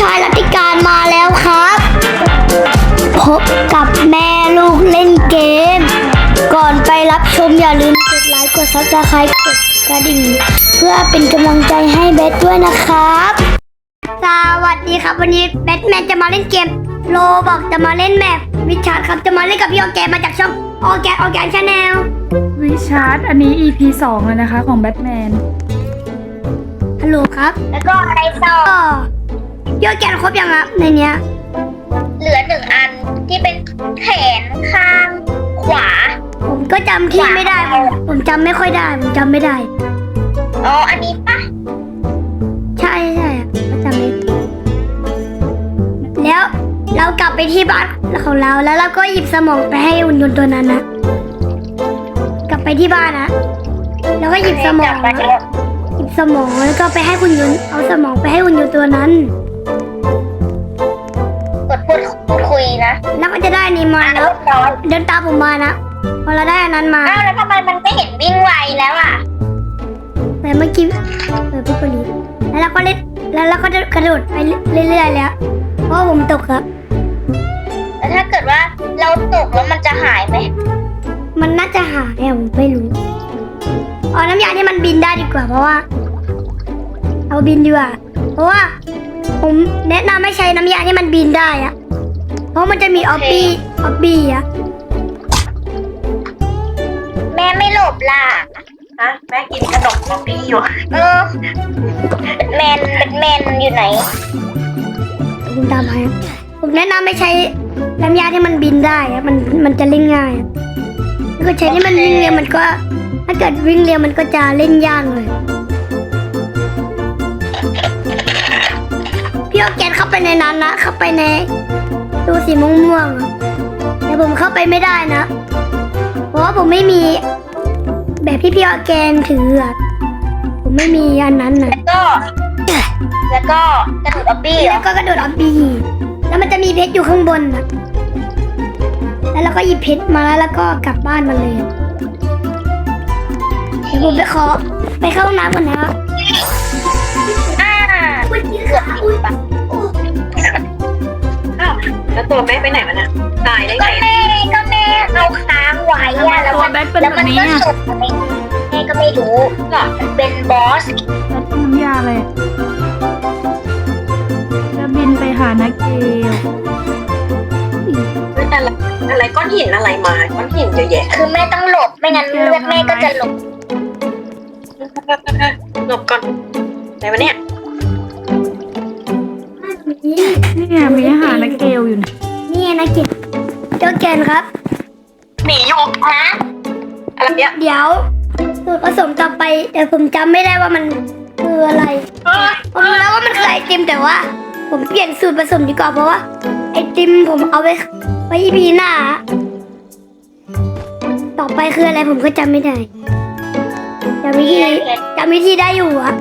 ชายรัติการมาแล้วครับ พบกับแม่ลูกเล่นเกม ก่อนไปรับชมอย่าลืมกดไลค์กดซับสไครต์กดกระดิ่ง เพื่อเป็นกำลังใจให้เบสด้วยนะครับ สวัสดีครับวันนี้แบทแมนจะมาเล่นเกม โลบอกจะมาเล่นแมปวิชาร์ดครับจะมาเล่นกับพี่ออร์แกนมาจากช่องออร์แกนออร์แกนชาแนลวิชาร์ดอันนี้ EP 2เลยนะคะของแบทแมนฮัลโหลครับ แล้วก็อะไรต่อ ก็พี่ออร์แกนครบยังครับในเนี้ย เหลือหนึ่งอันที่เป็นแขนข้างขวา ผมก็จำที่ไม่ได้ ผมผมจำไม่ค่อยได้ ผมจำไม่ได้ อ๋อ อันนี้ปะใช่ใช่อะก็จำไม่แล้วเรากลับไปที่บ้านของเราแล้วเราก็หยิบสมองไปให้หุ่นยนต์ตัวนั้นนะกลับไปที่บ้านนะแล้วก็หยิบสมอง จับไปนะแล้ว หยิบสมองแล้วก็ไปให้หุ่นยนต์เอาสมองไปให้หุ่นยนต์ตัวนั้น แล้วก็จะได้อันนี้มาอะแล้วเรียบร้อยเดินตามผมมานะพอเราได้อันนั้นมาอ้าวแล้วทำไมมันไม่เห็นวิ่งไวแล้วอะแต่เมื่อกี้เปิดปุ๊บก็รีบแล้วเราก็เล่นแล้วเราก็จะกระโดดไปเรื่อยๆเลยอะเพราะว่าผมตกครับแล้วถ้าเกิดว่าเราตกแล้วมันจะหายไหมมันน่าจะหายอะผมไม่รู้เอาน้ำยาที่มันบินได้ดีกว่าเพราะว่า เอาบินดีกว่าเพราะว่า ผมแนะนำให้ใช้น้ำยาที่มันบินได้อะ เพราะมันจะมีออบบี้ออบบี้อะแม่ไม่หลบล่ะ ฮะแม่กินขนมของพี่อยู่ เออแมนเป็นแมนอยู่ไหน ผมตามให้ผมแนะนำให้ใช้น้ำยาที่มันบินได้อะมันมันจะเล่นง่ายอะถ้าเกิดใช้ที่มันวิ่งเร็วมันก็ ถ้าเกิดวิ่งเร็วมันก็จะเล่นยากเลยพี่เอาแกนเข้าไปในนั้นนะเข้าไปใน ตัวสีม่วงๆอะแต่ผมเข้าไปไม่ได้นะ เพราะว่าผมไม่มีแบบที่พี่เอาแกนถืออะผมไม่มีอันนั้นนะแล้วก็ แล้วก็กระโดดออบบี้เหรแล้อวก็กระโดดออบบีแล้วมันจะมีเพชรอยู่ข้างบนนะแล้วเราก็หยิบเพชรมาแล้วก็กลับบ้านมาเลยอะเดี๋ยวผมไปขอไปเข้าห้องน้ำก่อนนะครับ แล้วตัวแม่ไปไหนมันอะตายได้ก็ไงแม่ก็แม่เอาค้างไว้อะแล้วมันตัวแบ็คเป็นแล้วแบมับนนี้ก็อะสุดอะไรแม่ก็ไม่รู้หรอมันเป็นบอสแล้วน้ำยาเลยจะบินไปหานักเกลเฮ้ยอะไรอะไรก้อนหินอะไรมาก้อนหินเยอะแยะคือแม่ต้องหลบไม่งั้นเลือดแม่ก็จะหลบหลบก่อนไหนวะเนี่ย นี่ไงมีอาหารนักเกลอยู่นะนี่ไงนะเก็บเจ้าแกนครับ หนีอยู่นะอะไรเนี่ยเดี๋ยวสูตรผสมต่อไปแต่ผมจำไม่ได้ว่ามันคืออะไรเฮ้ยผมรู้แล้วว่ามันคือไอติมแต่ว่า ผมเปลี่ยนสูตรผสมดีกว่าเพราะว่า ไอติมผมเอาไว้ไว้พีหน้า ต่อไปคืออะไรผมก็จำไม่ได้จำวิธีจำวิธีได้อยู่อะ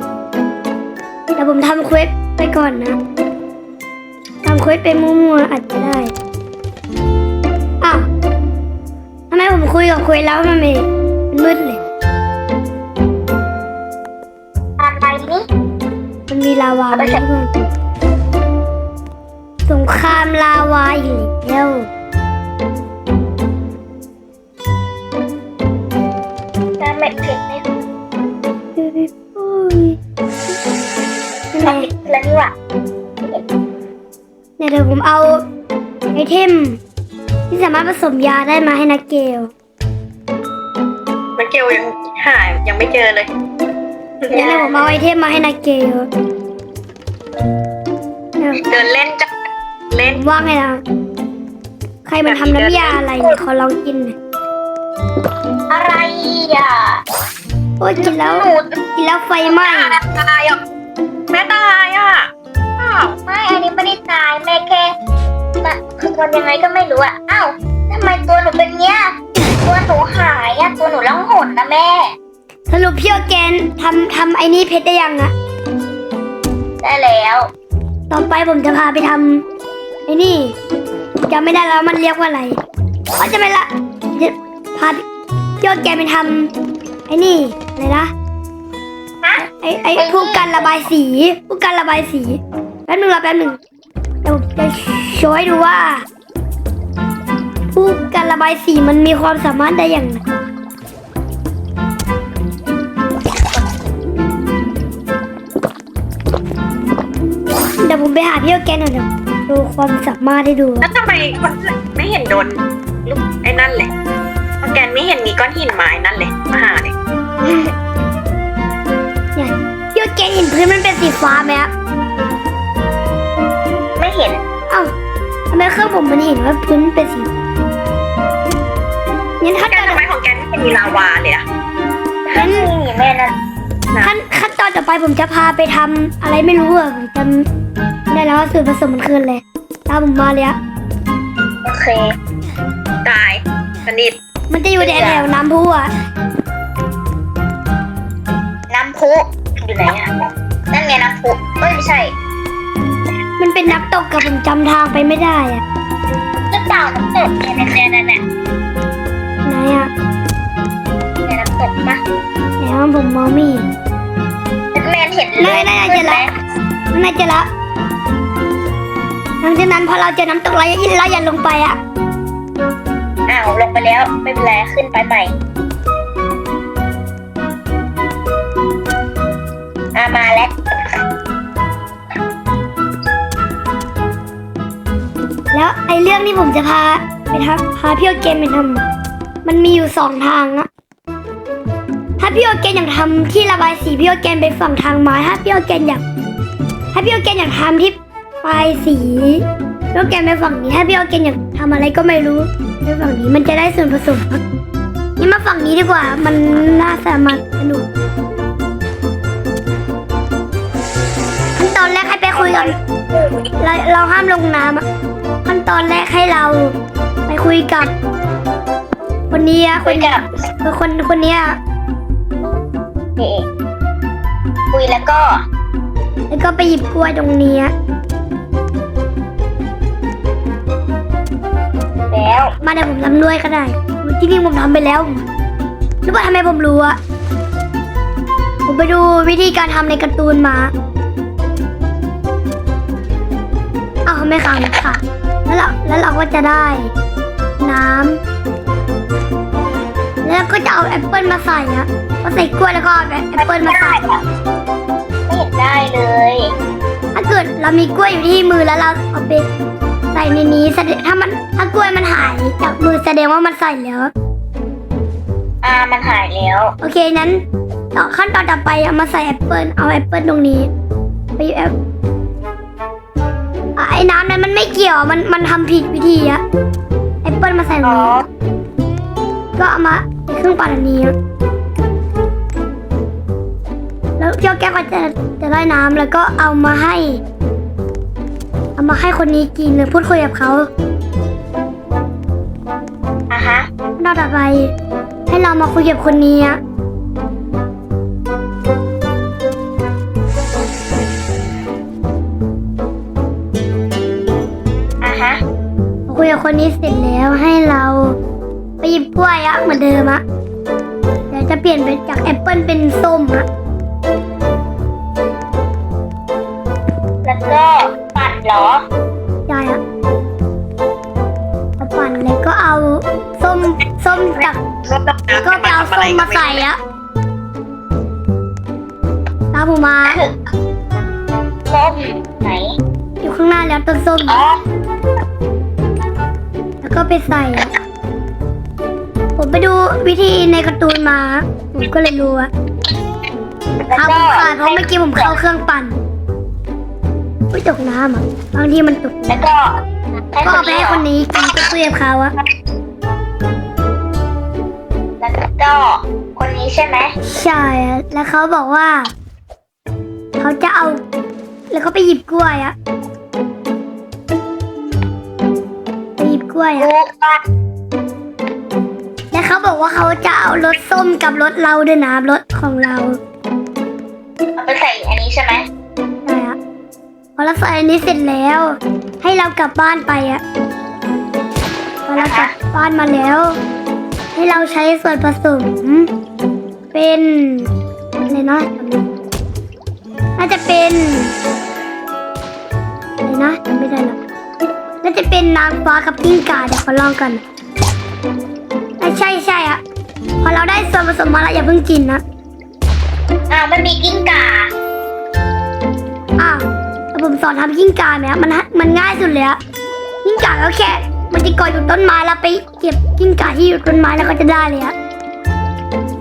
แต่ผมทำเควสไปก่อนนะ ทำเควสไปมั่วๆอาจจะได้ อ้าวทำไมผมคุยกับเควสแล้วมันไม่มันมืดเลยอะไรนี่มันมีลาวาไหมทุกคนสงครามลาวาอีกแล้วจะไม่เผ็ดไม่อุ้ยนี่ไงผิดแล้วนี่หว่า เนี่ยเดี๋ยวผมเอาไอเทม ที่สามารถผสมยาได้มาให้นักเกลมันเกลยังหายยังไม่เจอเลยเนี่ยเดี๋ยวผมเอาไอเทมมาให้นักเกลเนี่ยเดินเล่นจักเล่นผมว่างไงนะใครมันทำน้ำยาอะไรเนี่ยขอลองกินหน่อยอะไรอะโอ้ยกินแล้วหนูกินแล้วไฟไหม้ตายอะแม่ตายอะอ้าว ไม่อันนี้ไม่ได้ตายแม่แค่มาคือคนยังไงก็ไม่รู้อะอ้าวทำไมตัวหนูเป็นเนี้ยตัวหนูหายอะตัวหนูล่องหนนะแม่สรุปพี่ออร์แกนทำทำไอ้นี่เพชรได้ยังอะได้แล้ว ต่อไปผมจะพาไปทำไอ้นี่จำไม่ได้แล้วมันเรียกว่าอะไรก็จะไม่ละจะพาพี่ออร์แกนไปทำไอ้นี่อะไรนะฮะไอ้ไอ้ผู้กันระบายสีผู้กันระบายสี แป๊บหนึงรอแป๊บหนึ่งเดี๋ยวผมจะโชว์ให้ดูว่า ผู้การระบายสีมันมีความสามารถได้อย่างไรเดี๋ยวผมไปหาพี่โอแกนหน่อยเดี๋ยวดูความสามารถให้ดูแล้วทำไมคนไม่เห็นโดนลูกไอ้นั่นเลยออร์แกนไม่เห็นมีก้อนหินไม้นั่นเลยมาหาเลยเนี่ยพี่โอแกนเห็นพื้นมันเป็นสีฟ้าไหมครับไม่เห็นเอ้าทำไมเครื่องผมมันเห็นว่าพื้นเป็นสีงั้นออขั้นร์แกตอนนทำไมของแกนไม่เป็นมีลาวาเลยอะงั้นนี่แม่นั่นขั้นขั้นตอนต่อไปผมจะพาไปทำอะไรไม่รู้อะผมจำไม่ได้แล้วว่าส่วนผสมมันคืออะไรตามผมมาเลยอะโอเค ตายสนิทมันจะอยู่แถวๆน้ำพุอะ เป็นนักตกกับผมจำทางไปไม่ได้อะหรือเปล่าน้ำตกเนี่ยเนี่ยเนี่ยเนี่ยไหนอะเนี่ยน้ำตกปะไหนว่าผมมองไม่เห็นแมนเห็นนั่นนั่นนั่นเจอละน่าจะละหลังจากนั้นพอเราเจอน้ำตกเราอย่าเราอย่าลงไปอะอ้าวลงไปแล้วไม่เป็นไรขึ้นไปใหม่ แล้วไอ้เรื่องที่ผมจะพาไปทำพาพี่โอเกนไปทำมันมีอยู่สองทางอะถ้าพี่โอเกนอยากทำที่ระบายสีพี่โอเกนไปฝั่งทางไม้ถ้าพี่โอเกนอยากถ้าพี่โอเกนอยากทำที่ปลายสีพี่โอเกนไปฝั่งนี้ถ้าพี่โอเกนอยากทำอะไรก็ไม่รู้ไปฝั่งนี้มันจะได้ส่วนผสมนี่มาฝั่งนี้ดีกว่ามันน่าสามัคสนุกตอนแรกให้ไปคุยกันเราเราห้ามลงน้ำอะ ขั้นตอนแรกให้เราไปคุยกับ คนนี้อะคคุยนกับคือคนคนเนี้ยนี่คุยแล้วก็แล้วก็ไปหยิบกล้วยตรงนี้อะแล้วมาเดี๋ยวผมทำด้วยก็ได้จริงๆผมทำไปแล้วรู้ป่ะทำไมผมรู้อะผมไปดูวิธีการทำในการ์ตูนมาอ้าวไม่ขังค่ะ แล้วเราแล้วเราก็จะได้ น้ำแล้วก็จะเอาแอปเปิลมาใส่อะก็ใส่กล้วยแล้วก็เอาแอปเปิลมาใส่ไม่เห็นได้เลย ถ้าเกิดเรามีกล้วยอยู่ที่มือแล้วเราเอาไปใส่ในนี้แสดงถ้ามันถ้ากล้วยมันหายจากมือแสดงว่ามันใส่แล้ว อ่ามันหายแล้ว โอเคนั้นต่อขั้นตอนต่อไปเอามาใส่แอปเปิลเอาแอปเปิลตรงนี้ ไปอยู่แอป ไม่เกี่ยวมันมันทำผิดวิธีอะแอปเปิลมาใส่ตรอ๋งอนี้ ก็เอามาในเครื่องปั่นอันนี้อะแล้วเจ้าแก้วก็จะจะได้น้ำแล้วก็เอามาให้ เอามาให้คนนี้กินเลยพูดคุยกับเขาอะฮะนอกจากไป ให้เรามาคุยกับคนนี้อะอะ คุยกับคนนี้เสร็จแล้วให้เราไปหยิบกล้วยอะเหมือนเดิมอะเดี๋ยวจะเปลี่ยนเป็นจากแอปเปิลเป็นส้มอะแล้วก็ปัดเหรอ ได้อะเอาปั่นเลยก็เอาส้มส้มจากรถดำน้ำก็ไปเอาส้มมาใส่อะตามผมมาส้มไหน อยู่ข้างหน้าแล้วต้นส้มอ๋อแล้ว ก็ไปใส่อะผมไปดูวิธีในการ์ตูนมา ผมก็เลยรู้อะแล้วเอาก็ผมขาดเพราะเมื่อกี้ผมเข้าเครื่องปั่นไม่ตกน้ำอะบางทีมันตกแล้วก็ให้ก็คเอานไปนี้ให้เหรคอนนี้กินก็คุยกับเขาอะแล้วก็คนนี้ใช่ไหมใช่อะแล้วเขาบอกว่า เขาจะเอา แล้วเขาไปหยิบกล้วยอะ กล้วยกูอะก็แล้วเขาบอกว่าเขาจะเอารสส้มกับรสเราด้วยนะรสของเราเอาไปใส่อันนี้ใช่ไหมใช่อะพอเราใส่อันนี้เสร็จแล้ว ให้เรากลับบ้านไปอะพอเรากลับบ้านมาแล้ว ให้เราใช้ส่วนผสมเป็นอะไรนะน่าจะเป็นนะจำไม่ได้แล้ว น่าจะเป็นนางฟ้ากับกิ้งก่าเดี๋ยวขอลองกันอะใช่ใช่อะพอเราได้ส่วนผสมมาแล้วอย่าเพิ่งกินนะอ้าวมันมีกิ้งก่าอ้าวแล้วผมสอนทำกิ้งก่าไหมอะมันฮะมันง่ายสุดเลยอะกิ้งก่าก็แค่มันจะเกาะอยู่ต้นไม้แล้วไปเก็บกิ้งก่าที่อยู่ต้นไม้แล้วก็จะได้เลยอะ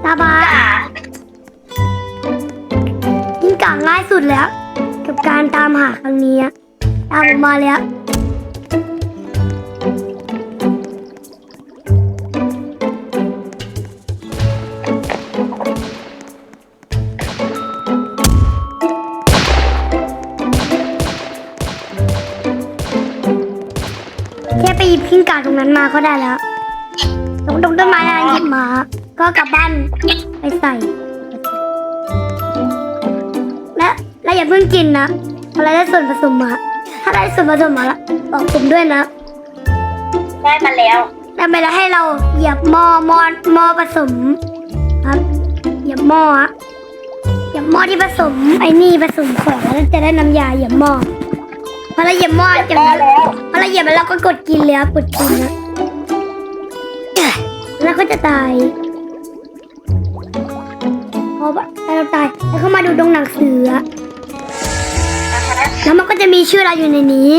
ตาบาก่ากิ้งก่าง่ายสุดแล้ว กับการตามหาครั้งนี้อะตามผมมาเลยอะ รงนั้นมาก็ได้แล้วตรงตรงต้นไม้นั้นหยิบมา ก็กลับบ้านไปใส่ และและอย่าเพิ่งกินนะพอเราได้ส่วนผสมมาถ้าได้ส่วนผสมมาแล้วบอกผมด้วยนะ ได้มาแล้วแล้วไปแล้วให้เราเหยียบหม้อหม้อหม้อผสมครับเหยียบหม้ออะเหยียบหม้อที่ผสมไอ้นี่ผสมของแล้วจะได้น้ำยาเหยียบหม้อ พอเราเหยียบหม้อจากนั้นได้แล้วพอเราเหยียบแล้วเราก็กดกินเลยครับกดกินนะแล้วก็จะตายพอเราตายแล้วก็มาดูตรงหนังสืออะแล้วมันก็จะมีชื่อเราอยู่ในนี้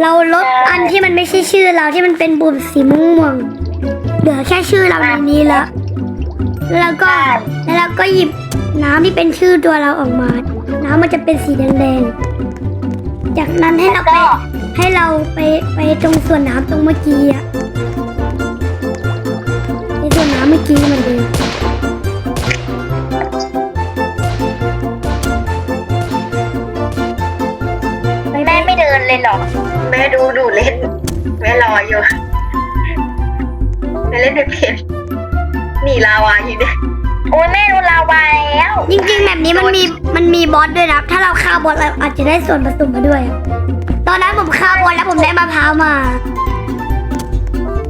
เราลบอันที่มันไม่ใช่ชื่อเราที่มันเป็นปุ่มสีม่วงๆเหลือแค่ชื่อเราในนี้แล้วแล้วก็แล้วเราก็หยิบน้ำที่เป็นชื่อตัวเราออกมา น้ำมันจะเป็นสีแดงๆ จากนั้นให้เราไปให้เราไปไปตรงส่วนน้ำตรงเมื่อกี้อะในส่วนน้ำเมื่อกี้มันเดิม จริงๆแบบนี้มันมีมันมีบอสด้วยนะ ถ้าเราฆ่าบอสเราอาจจะได้ส่วนผสมมาด้วย ตอนนั้นผมฆ่าบอสแล้วผมได้มะพร้าวมา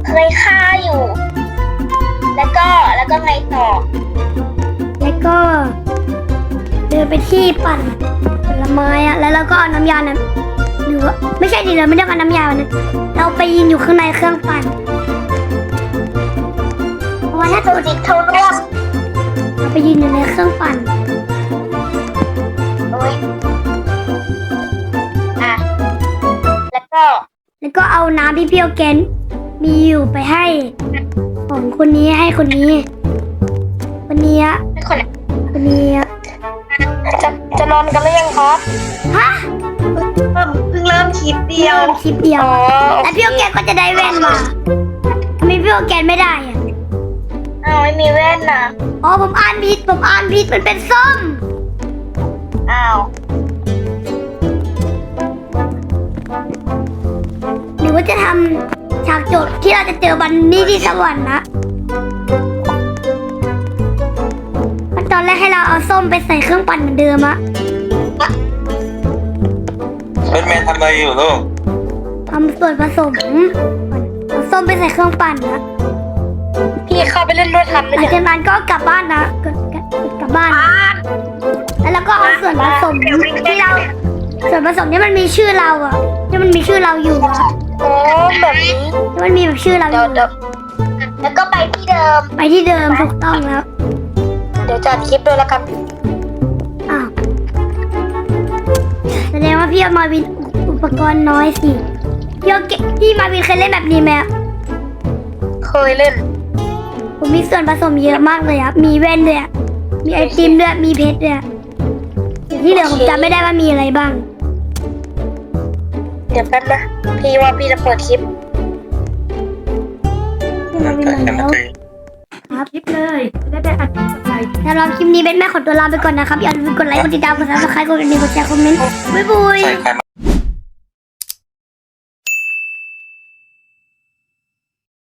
เคยฆ่าอยู่ แล้วก็แล้วก็ไงต่อ แล้วก็ เดินไปที่ปั่นผลไม้อะแล้วเราก็เอาน้ำยานั้นหรือว่าไม่ใช่ดิเราไม่ได้เอาน้ำยาวันนั้นเราไปยืนอยู่ข้างในเครื่องปั่นเพราะว่าถ้าถูกจิตเท่าร่วมเราไป ยืนอยู่ในเครื่องปั่นโอ้ยอะ แล้วก็ แล้วก็เอาน้ำที่เพียวแกนมีอยู่ไปให้ ของคนนี้ให้คนนี้ คนนี้อะเป็นคนคนนี้อะจะจะนอนกันหรือยังครับฮะเพิ่งเพิ่งเริ่มคลิปเดียวเริ่มคลิปเดียว อ๋อโอแล้วเค พี่โอแกนก็จะได้แว่นมาทำไมพี่โอแกนไม่ได้อะ อ้าวไม่มีแว่นน่ะอ๋อผมอ่านผิดผมอ่านผิดมันเป็นส้ม อ้าวหรือว่าจะทำฉากจบที่เราจะเจอบันนี่ที่สวรรค์นะมันตอนแรกให้เราเอาส้มไปใส่เครื่องปั่นเหมือนเดิมอะแบทแมนทำอะไรอยู่ลูกทำส่วนผสมเอาส้มไปใส่เครื่องปั่นนะ พี่เข้าไปเล่นด้วยทำหได้ลังยังจากนั้นก็กลับบ้านนะกดกดกลับบ้านแล้วเราก็เอาส่วนผสมที่เรา ส่วนผสมที่มันมีชื่อเราอะที่มันมีชื่อเราอยู่อะโอ้แบบนี้ที่มันมีแบบชื่อเราอเดี๋ยวยู่เดี๋ยวแล้วก็ไปที่เดิม ไปที่เดิมถูกต้องแล้วเดี๋ยวจัดคลิปด้วยแล้วกันอ้าวแสดงว่าพี่เอามาวินอุปกรณ์น้อยสิพี่เอาเกพี่มาวินเคยเล่นแบบนี้ไหมอะเคยเล่น ผมมีส่วนผสมเยอะมากเลยอะมีแว่นด้วยอะมีไอติมด้วย มีเพชรด้วยอะอย่างที่เหลือผมจำไม่ได้ว่ามีอะไรบ้าง เดี๋ยวแป๊บนะพี่ว่าพี่จะเปิดคลิปพี่มาวินมาแค่แล้นั้วนเองคลิปเลยจะได้ไปอัดคลิปใหม่สำหรับคลิปนี้เป็นแม่ขอตัวลาไปก่อนนะครับ อย่าลืมกดไลค์ กดติดตาม กดซับสไครต์กดกระดิ่งกดแชร์ คอมเมนต์ บ๊ายบายใส่ใคร